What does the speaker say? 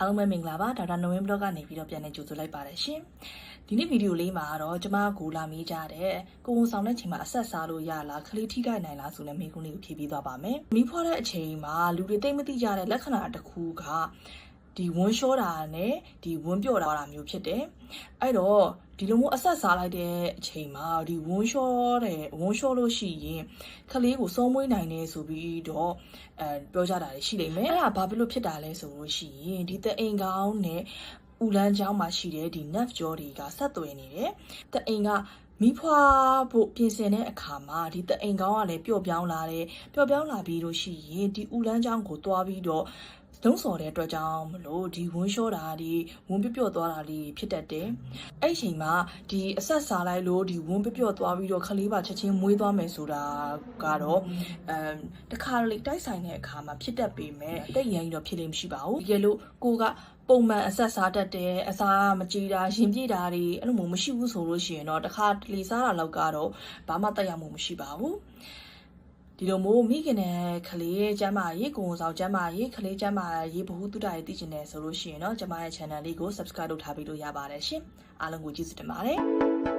အားလုံးပဲမင်္ဂလာပါဒေါက်တာနိုဝင်ဘလော့ကနေပြီးတော့ပြန်နေကြိုဆိုလိုက်ပါတယ်ရှင်ဒီနေ့ဗီဒီယိုလေးမှာတော့ကျမကိုလာမေးကြတဲ့ကိုဝန်ဆောင်တဲ့ချိန်မှာအဆက်စားလို့ရလားခလေးထိခိုက်နိုင်လားဆိုတဲ့မေးခွန်းလေးကိုဖြေပေးသွားပါမယ်မိဖွားတဲ့အချိန်မှာလူတွေတိတ်မသိကြတဲ့လက္ခဏာတစ်ခုက ဒီဝန်းလျှောတာနဲ့ဒီဝန်းပြော့တာမျိုးဖြစ်တယ်အဲ့တော့ဒီလိုမျိုးအဆက်စားလိုက်တဲ့အချိန်မှာဒီဝန်းလျှောတဲ့ဝန်းလျှောလို့ရှိရင်ခလေးကိုစောမွေးနိုင်တယ်ဆိုပြီးတော့အဲပြောကြတာရှိနေမယ်အဲ့ဒါဘာဖြစ်လို့ဖြစ်တာလဲဆိုလို့ရှိရင်ဒီတအိမ်ကောင်းနဲ့ဥလန်းချောင်းမှာရှိတဲ့ဒီ nerve jaw တွေကဆက်သွယ်နေတယ်တအိမ်ကမိဖွာဖို့ပြင်ဆင်တဲ့အခါမှာဒီတအိမ်ကောင်းကလည်းပျော့ပြောင်းလာတယ်ပျော့ပြောင်းလာပြီးလို့ရှိရင်ဒီဥလန်းချောင်းကိုတွားပြီးတော့ လုံးစော်တဲ့အတွက်ကြောင့်မလို့ဒီဝန်းလျှောတာဒီဝန်းပြပြော့သွားတာလေးဖြစ်တတ်တယ်။အဲ့ဒီအချိန်မှာဒီအဆက်စားလိုက်လို့ဒီဝန်းပြပြော့သွားပြီးတော့ခလေးပါချက်ချင်းမွေးသွားမယ်ဆိုတာကတော့အမ်တခါတလေတိုက်ဆိုင်တဲ့အခါမှာဖြစ်တတ်ပေမဲ့တိတ်ရန်ကြီးတော့ဖြစ်လိမ့်မရှိပါဘူး။ဒီလိုကိုကပုံမှန်အဆက်စားတတ်တယ်အစာမကြည်တာရင်ပြည့်တာတွေအဲ့လိုမျိုးမရှိဘူးဆိုလို့ရှိရင်တော့တခါတလေစားတာလောက်ကတော့ဘာမှတက်ရောက်မှုမရှိပါဘူး။ ဒီလိုမျိုးမိခင်နဲ့ကလေးရဲ့ကျမ်းမာရေးကိုယ်ဝန်ဆောင်ကျမ်းမာရေးကလေးကျမ်းမာရေးဘ ഹു တုဒ္ဒရေးသိချင်တယ်ဆိုလို့ရှိရင်တော့ကျမရဲ့ channel လေးကို subscribe လုပ်ထားပြီးလို့ရပါတယ်ရှင်အားလုံးကိုကျေးဇူးတင်ပါတယ်